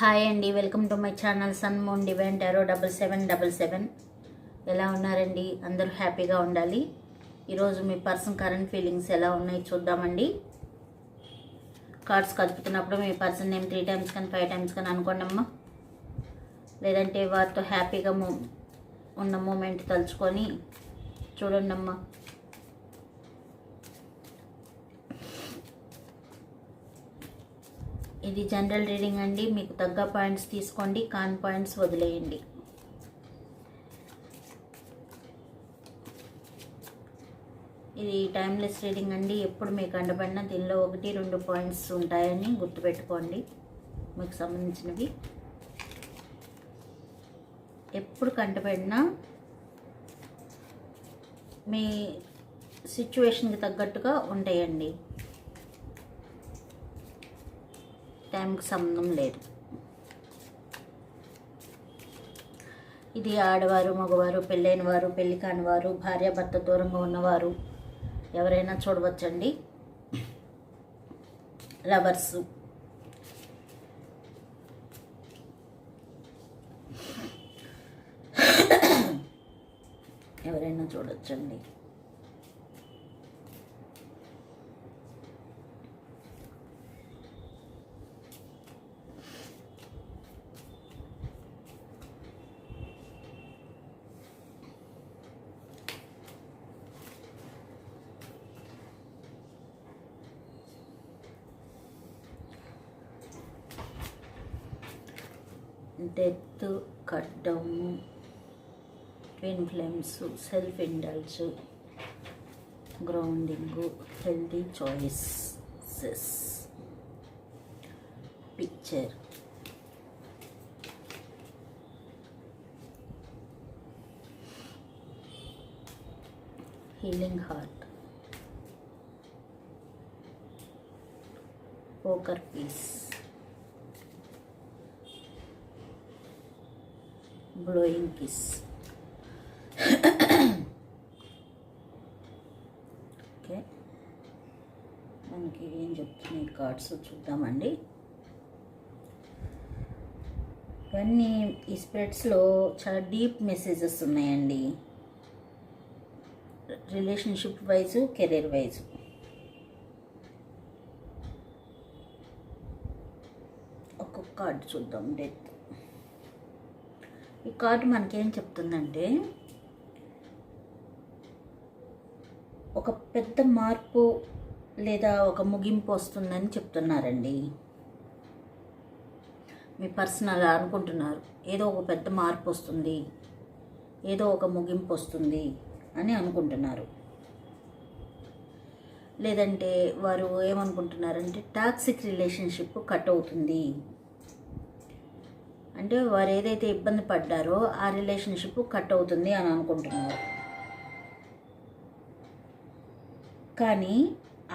Hi అండి welcome to my channel sun moon divine tarot double seven double seven. ఎలా ఉన్నారండి? అందరూ హ్యాపీగా ఉండాలి. ఈరోజు మీ పర్సన్ కరెంట్ ఫీలింగ్స్ ఎలా ఉన్నాయి చూద్దామండి. కార్డ్స్ కదుపుతున్నప్పుడు మీ పర్సన్ నేమ్ త్రీ టైమ్స్ కానీ ఫైవ్ టైమ్స్ కానీ అనుకోండమ్మా. లేదంటే వారితో హ్యాపీగా ఉన్న మూమెంట్ తలుచుకొని చూడండి ఇది జనరల్ రీడింగ్ అండి. మీకు తగ్గ పాయింట్స్ తీసుకోండి. కాన్ పాయింట్స్ వదిలేయండి. ఇది టైమ్లెస్ రీడింగ్ అండి. ఎప్పుడు మీకు అండబడినా దీనిలో ఒకటి రెండు పాయింట్స్ ఉంటాయని గుర్తుపెట్టుకోండి. మీకు సంబంధించినవి. ఎప్పుడు కంటపడినా మీ సిచ్యువేషన్కి తగ్గట్టుగా ఉంటాయండి. టైంకి సంబంధం లేదు. ఇది ఆడవారు మగవారు పెళ్ళైన వారు పెళ్ళి కాని వారు భార్యాభర్త దూరంగా ఉన్నవారు ఎవరైనా చూడవచ్చండి. లవర్స్ ఎవరైనా చూడొచ్చండి death cut twin flames self indulge grounding healthy choices. Picture. Healing heart. Poker piece. Blowing kiss okay మనకి ఏం చెప్తున్నాయి కార్డ్స్ చూద్దామండి ఇవన్నీ ఈ స్ప్రెడ్స్లో చాలా డీప్ మెసేజెస్ ఉన్నాయండి. రిలేషన్షిప్ వైజ్ కెరీర్ వైజ్ ఒక్కొక్క కార్డు చూద్దాం డెత్ ఈ కార్డు మనకేం చెప్తుందంటే ఒక పెద్ద మార్పు లేదా ఒక ముగింపు వస్తుందని చెప్తున్నారండి. మీ పర్సనల్ అనుకుంటున్నారు. ఏదో ఒక పెద్ద మార్పు వస్తుంది ఏదో ఒక ముగింపు వస్తుంది అని అనుకుంటున్నారు. లేదంటే వారు ఏమనుకుంటున్నారంటే టాక్సిక్ రిలేషన్షిప్ కట్ అవుతుంది. అంటే వారు ఏదైతే ఇబ్బంది పడ్డారో ఆ రిలేషన్షిప్ కట్ అవుతుంది అని అనుకుంటున్నారు. కానీ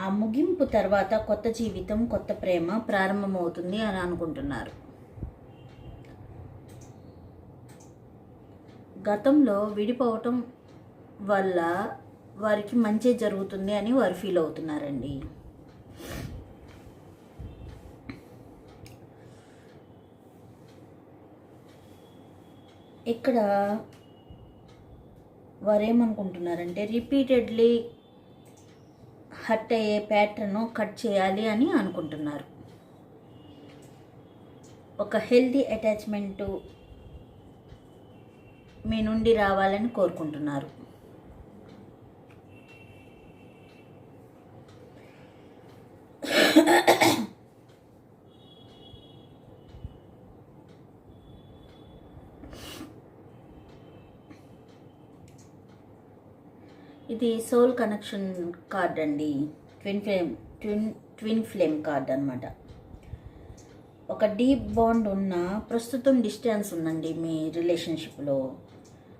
ఆ ముగింపు తర్వాత కొత్త జీవితం కొత్త ప్రేమ ప్రారంభమవుతుంది అని అనుకుంటున్నారు. గతంలో విడిపోవటం వల్ల వారికి మంచి జరుగుతుంది అని వారు ఫీల్ అవుతున్నారండి. ఇక్కడ వారు ఏమనుకుంటున్నారంటే రిపీటెడ్లీ హట్ అయ్యే ప్యాటర్న్ కట్ చేయాలి అని అనుకుంటున్నారు. ఒక హెల్దీ అటాచ్మెంటు మీ నుండి రావాలని కోరుకుంటున్నారు. ఇది సోల్ కనెక్షన్ కార్డ్ అండి. Twin flame twin twin flame card అనమాట ఒక డీప్ బాండ్ ఉన్న ప్రస్తుతం డిస్టెన్స్ ఉందండి మీ రిలేషన్షిప్లో.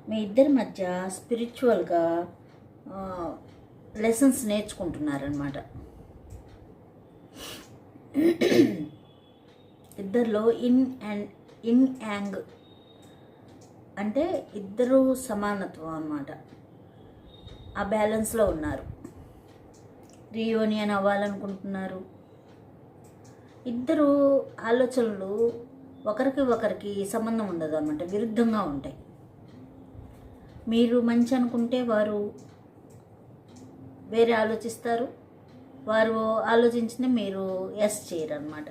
మీ ఇద్దరి మధ్య స్పిరిచువల్గా లెసన్స్ నేర్చుకుంటున్నారనమాట ఇద్దరిలో ఇన్ అండ్ ఇన్ యాంగ్ అంటే ఇద్దరు సమానత్వం అన్నమాట. ఆ బ్యాలెన్స్లో ఉన్నారు. రీయూనియన్ అవ్వాలనుకుంటున్నారు. ఇద్దరు ఆలోచనలు ఒకరికి ఒకరికి సంబంధం ఉండదు అనమాట విరుద్ధంగా ఉంటాయి. మీరు మంచి అనుకుంటే వారు వేరే ఆలోచిస్తారు వారు ఆలోచించింది మీరు ఎస్ చేయరు అనమాట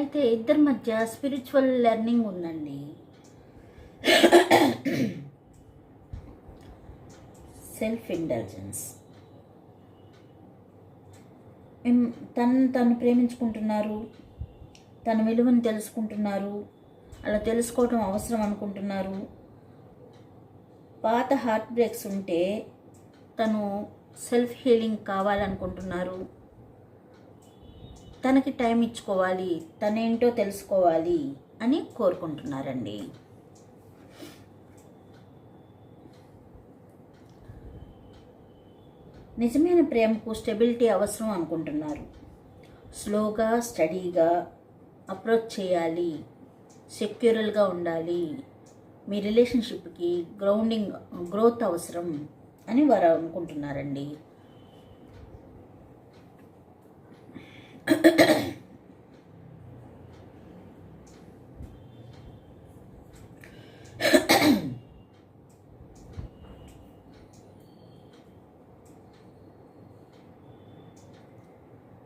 అయితే ఇద్దరి మధ్య స్పిరిచువల్ లెర్నింగ్ ఉందండి. సెల్ఫ్ ఇంటెలిజెన్స్ తను తను ప్రేమించుకుంటున్నారు తన విలువను తెలుసుకుంటున్నారు అలా తెలుసుకోవటం అవసరం అనుకుంటున్నారు. పాత హార్ట్ బ్రేక్స్ ఉంటే తను సెల్ఫ్ హీలింగ్ కావాలనుకుంటున్నారు. తనకి టైం ఇచ్చుకోవాలి తనేంటో తెలుసుకోవాలి అని కోరుకుంటున్నారండి. నిజమైన ప్రేమకు స్టెబిలిటీ అవసరం అనుకుంటున్నారు. స్లోగా స్టడీగా అప్రోచ్ చేయాలి సెక్యూరల్గా ఉండాలి. మీ రిలేషన్షిప్కి గ్రౌండింగ్ గ్రోత్ అవసరం అని వారు అనుకుంటున్నారండి.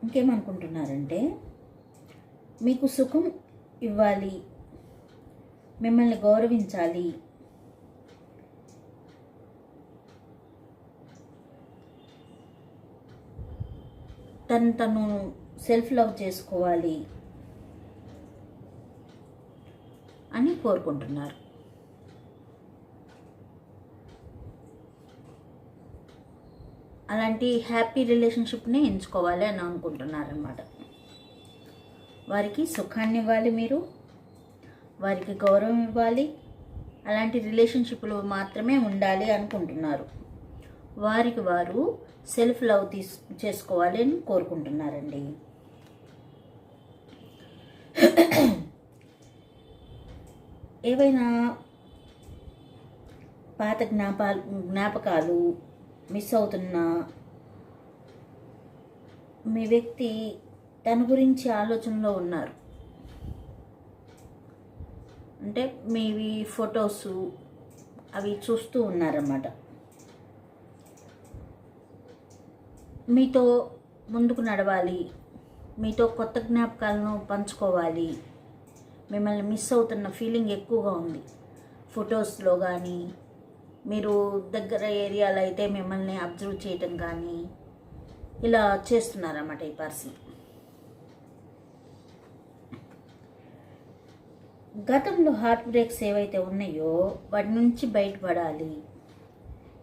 ఇంకేమనుకుంటున్నారంటే మీకు సుఖం ఇవ్వాలి మిమ్మల్ని గౌరవించాలి. తను తను సెల్ఫ్ లవ్ చేసుకోవాలి అని కోరుకుంటున్నారు. అలాంటి హ్యాపీ రిలేషన్షిప్ని ఎంచుకోవాలి అని అనుకుంటున్నారనమాట వారికి సుఖాన్ని ఇవ్వాలి మీరు వారికి గౌరవం ఇవ్వాలి అలాంటి రిలేషన్షిప్లు మాత్రమే ఉండాలి అనుకుంటున్నారు. వారికి వారు సెల్ఫ్ లవ్ తీసు చేసుకోవాలి అని కోరుకుంటున్నారండి. ఏవైనా పాత జ్ఞాపాలు జ్ఞాపకాలు మిస్ అవుతున్నా మీ వ్యక్తి తన గురించి ఆలోచనలో ఉన్నారు. అంటే మీవి ఫొటోస్ అవి చూస్తూ ఉన్నారన్నమాట. మీతో ముందుకు నడవాలి. మీతో కొత్త జ్ఞాపకాలను పంచుకోవాలి. మిమ్మల్ని మిస్ అవుతున్న ఫీలింగ్ ఎక్కువగా ఉంది. ఫొటోస్లో కానీ మీరు దగ్గర ఏరియాలో అయితే మిమ్మల్ని అబ్జర్వ్ చేయటం కానీ ఇలా చేస్తున్నారన్నమాట ఈ పర్సన్. గతంలో హార్ట్ బ్రేక్స్ ఏవైతే ఉన్నాయో వాటి నుంచి బయటపడాలి.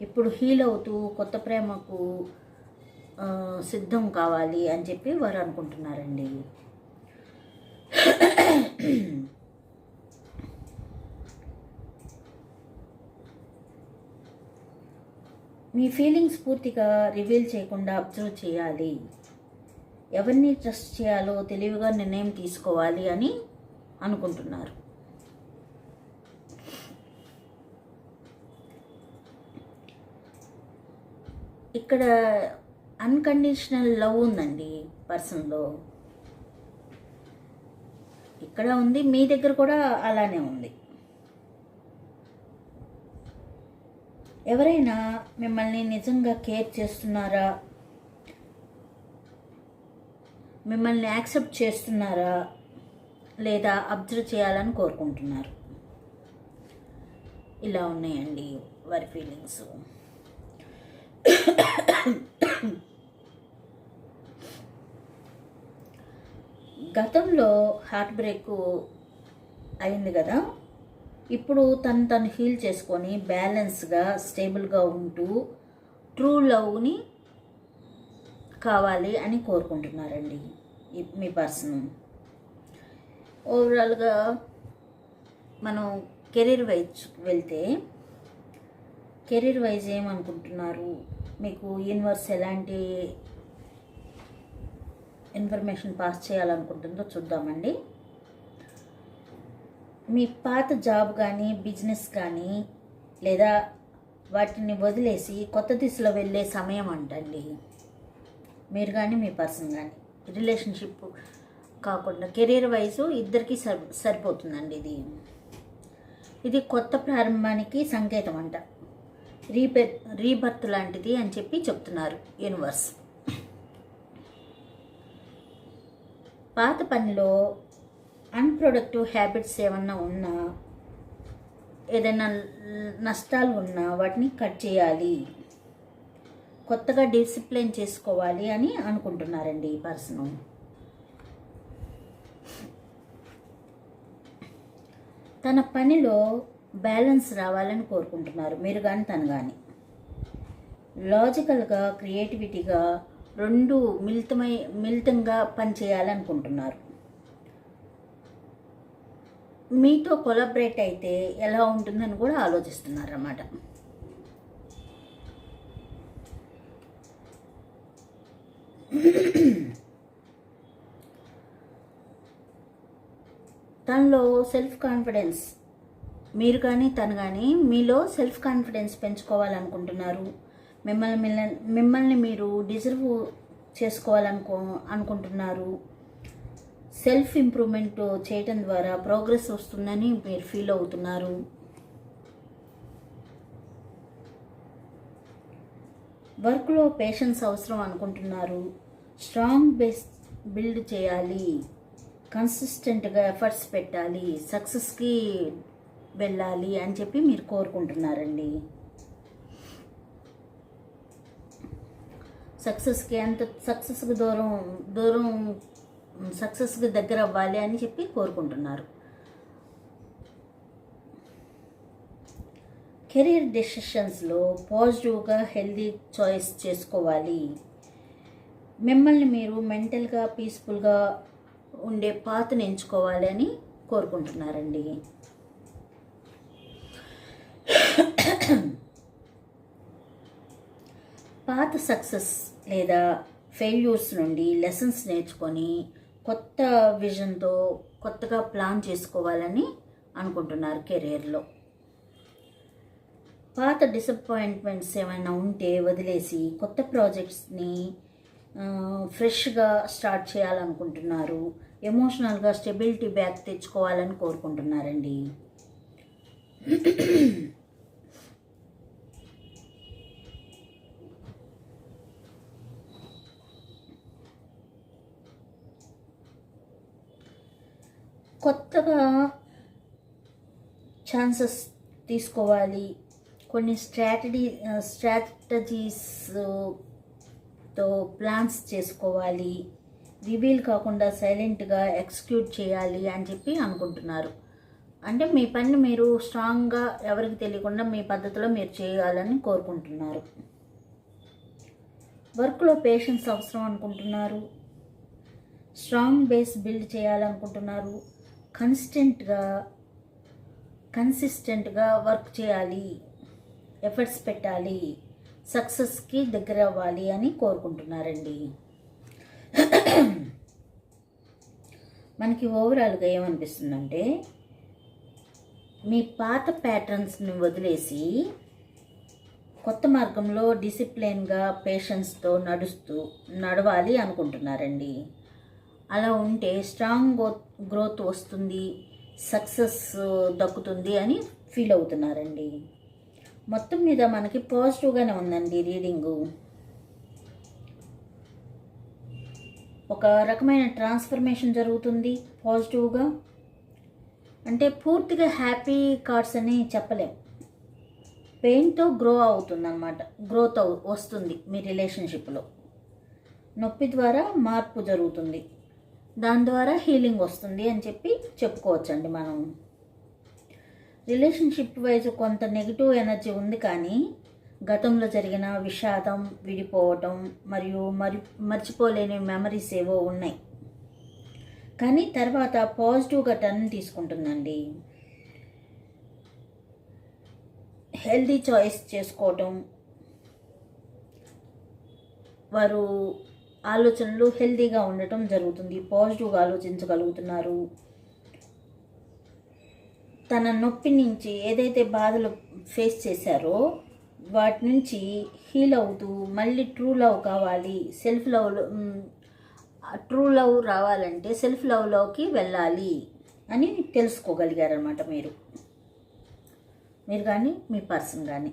ఇప్పుడు హీల్ అవుతూ కొత్త ప్రేమకు సిద్ధం కావాలి అని చెప్పి వారు అనుకుంటున్నారండి. మీ ఫీలింగ్స్ పూర్తిగా రివీల్ చేయకుండా అబ్జర్వ్ చేయాలి. ఎవరిని ట్రస్ట్ చేయాలో తెలివిగా నిర్ణయం తీసుకోవాలి అని అనుకుంటున్నారు. ఇక్కడ అన్కండిషనల్ లవ్ ఉందండి పర్సన్లో. ఇక్కడ ఉంది మీ దగ్గర కూడా అలానే ఉంది. ఎవరైనా మిమ్మల్ని నిజంగా కేర్ చేస్తున్నారా? మిమ్మల్ని యాక్సెప్ట్ చేస్తున్నారా? లేదా అబ్జర్వ్ చేయాలని కోరుకుంటున్నారు? ఇలా ఉన్నాయండి వారి ఫీలింగ్స్. గతంలో హార్ట్ బ్రేక్ అయింది కదా. ఇప్పుడు తను తను హీల్ చేసుకొని బ్యాలెన్స్గా స్టేబుల్గా ఉంటూ ట్రూ లవ్ని కావాలి అని కోరుకుంటున్నారండి మీ పర్సన్. ఓవరాల్గా మనం కెరీర్ వైజ్ వెళ్తే కెరీర్ వైజ్ ఏమనుకుంటున్నారు? మీకు యూనివర్స్ ఎలాంటి ఇన్ఫర్మేషన్ పాస్ చేయాలనుకుంటుందో చూద్దామండి. మీ పాత జాబ్ కానీ బిజినెస్ కానీ లేదా వాటిని వదిలేసి కొత్త దిశలో వెళ్ళే సమయం అంటండి. మీరు కానీ మీ పర్సన్ కానీ. రిలేషన్షిప్ కాకుండా కెరీర్ వైజ్ ఇద్దరికీ సరి సరిపోతుందండి ఇది. ఇది కొత్త ప్రారంభానికి సంకేతం అంట రీపె రీబర్త్ లాంటిది అని చెప్పి చెప్తున్నారు యూనివర్స్. పాత పనిలో అన్ప్రొడక్టివ్ హ్యాబిట్స్ ఏమన్నా ఉన్నా ఏదైనా నష్టాలు ఉన్నా వాటిని కట్ చేయాలి. కొత్తగా డిసిప్లిన్ చేసుకోవాలి అని అనుకుంటున్నారండి ఈ పర్సన్ తన పనిలో బ్యాలెన్స్ రావాలని కోరుకుంటున్నారు. మీరు కానీ తను కానీ లాజికల్గా క్రియేటివిటీగా రెండు మిళితమై మిళితంగా పనిచేయాలనుకుంటున్నారు. మీతో కొలాబరేట్ అయితే ఎలా ఉంటుందని కూడా ఆలోచిస్తున్నారు అన్నమాట తనలో సెల్ఫ్ కాన్ఫిడెన్స్ మీరు కానీ తను కానీ మీలో సెల్ఫ్ కాన్ఫిడెన్స్ పెంచుకోవాలనుకుంటున్నారు. మిమ్మల్ని మిల్ల- మిమ్మల్ని మీరు డిజర్వ్ చేసుకోవాలనుకో అనుకుంటున్నారు. సెల్ఫ్ ఇంప్రూవ్మెంట్ చేయటం ద్వారా ప్రోగ్రెస్ వస్తుందని మీరు ఫీల్ అవుతున్నారు. వర్క్లో పేషెన్స్ అవసరం అనుకుంటున్నారు. స్ట్రాంగ్ బేస్ బిల్డ్ చేయాలి. కన్సిస్టెంట్గా ఎఫర్ట్స్ పెట్టాలి. సక్సెస్కి వెళ్ళాలి అని చెప్పి మీరు కోరుకుంటున్నారండి. సక్సెస్కి ఎంత సక్సెస్కి దూరం దూరం సక్సెస్కి దగ్గర అవ్వాలి అని చెప్పి కోరుకుంటున్నారు. కెరీర్ డెసిషన్స్లో పాజిటివ్గా హెల్దీ చాయిస్ చేసుకోవాలి. మిమ్మల్ని మీరు మెంటల్గా పీస్ఫుల్గా ఉండే పాతను ఎంచుకోవాలి అని కోరుకుంటున్నారండి. పాత సక్సెస్ లేదా ఫెయిల్యూర్స్ నుండి లెసన్స్ నేర్చుకొని కొత్త విజన్తో కొత్తగా ప్లాన్ చేసుకోవాలని అనుకుంటున్నారు కెరీర్లో పాత డిసప్పాయింట్మెంట్స్ ఏమైనా ఉంటే వదిలేసి కొత్త ప్రాజెక్ట్స్ని ఫ్రెష్గా స్టార్ట్ చేయాలనుకుంటున్నారు ఎమోషనల్గా స్టెబిలిటీ బ్యాక్ తెచ్చుకోవాలని కోరుకుంటున్నారండి. కొత్తగా ఛాన్సెస్ తీసుకోవాలి. కొన్ని స్ట్రాటజీ స్ట్రాటజీస్తో ప్లాన్స్ చేసుకోవాలి. రివీల్ కాకుండా సైలెంట్గా ఎక్స్క్యూట్ చేయాలి అని చెప్పి అనుకుంటున్నారు. అంటే మీ పని మీరు స్ట్రాంగ్గా ఎవరికి తెలియకుండా మీ పద్ధతిలో మీరు చేయాలని కోరుకుంటున్నారు. వర్క్లో పేషెన్స్ అవసరం అనుకుంటున్నారు. స్ట్రాంగ్ బేస్ బిల్డ్ చేయాలనుకుంటున్నారు. కన్స్టెంట్గా కన్సిస్టెంట్గా వర్క్ చేయాలి ఎఫర్ట్స్ పెట్టాలి సక్సెస్కి దగ్గర అవ్వాలి అని కోరుకుంటున్నారండి. మనకి ఓవరాల్గా ఏమనిపిస్తుందంటే మీ పాత ప్యాటర్న్స్ని వదిలేసి కొత్త మార్గంలో డిసిప్లిన్గా పేషెన్స్తో నడుస్తూ నడవాలి అనుకుంటున్నారండి. అలా ఉంటే స్ట్రాంగ్ గ్రోత్ వస్తుంది సక్సెస్ uh, దక్కుతుంది అని ఫీల్ అవుతున్నారండి. మొత్తం మీద మనకి పాజిటివ్గానే ఉందండి రీడింగు ఒక రకమైన ట్రాన్స్ఫర్మేషన్ జరుగుతుంది పాజిటివ్గా అంటే పూర్తిగా హ్యాపీ కార్డ్స్ అని చెప్పలేం. పెయిన్తో గ్రో అవుతుందన్నమాట. గ్రోత్ అవు వస్తుంది మీ రిలేషన్షిప్లో నొప్పి ద్వారా మార్పు జరుగుతుంది. దాని ద్వారా హీలింగ్ వస్తుంది అని చెప్పి చెప్పుకోవచ్చండి మనం. రిలేషన్షిప్ వైజ్ కొంత నెగిటివ్ ఎనర్జీ ఉంది కానీ గతంలో జరిగిన విషాదం విడిపోవటం మరియు మరి మర్చిపోలేని మెమరీస్ ఏవో ఉన్నాయి. కానీ తర్వాత పాజిటివ్గా టర్న్ తీసుకుంటుందండి. హెల్దీ చాయిస్ చేసుకోవటం వారు ఆలోచనలు హెల్దీగా ఉండటం జరుగుతుంది. పాజిటివ్గా ఆలోచించగలుగుతున్నారు. తన నొప్పి నుంచి ఏదైతే బాధలు ఫేస్ చేశారో వాటి నుంచి హీల్ అవుతూ మళ్ళీ ట్రూ లవ్ కావాలి సెల్ఫ్ లవ్ ట్రూ లవ్ రావాలంటే సెల్ఫ్ లవ్లోకి వెళ్ళాలి అని తెలుసుకోగలిగారనమాట మీరు. మీరు కానీ మీ పర్సన్ కానీ.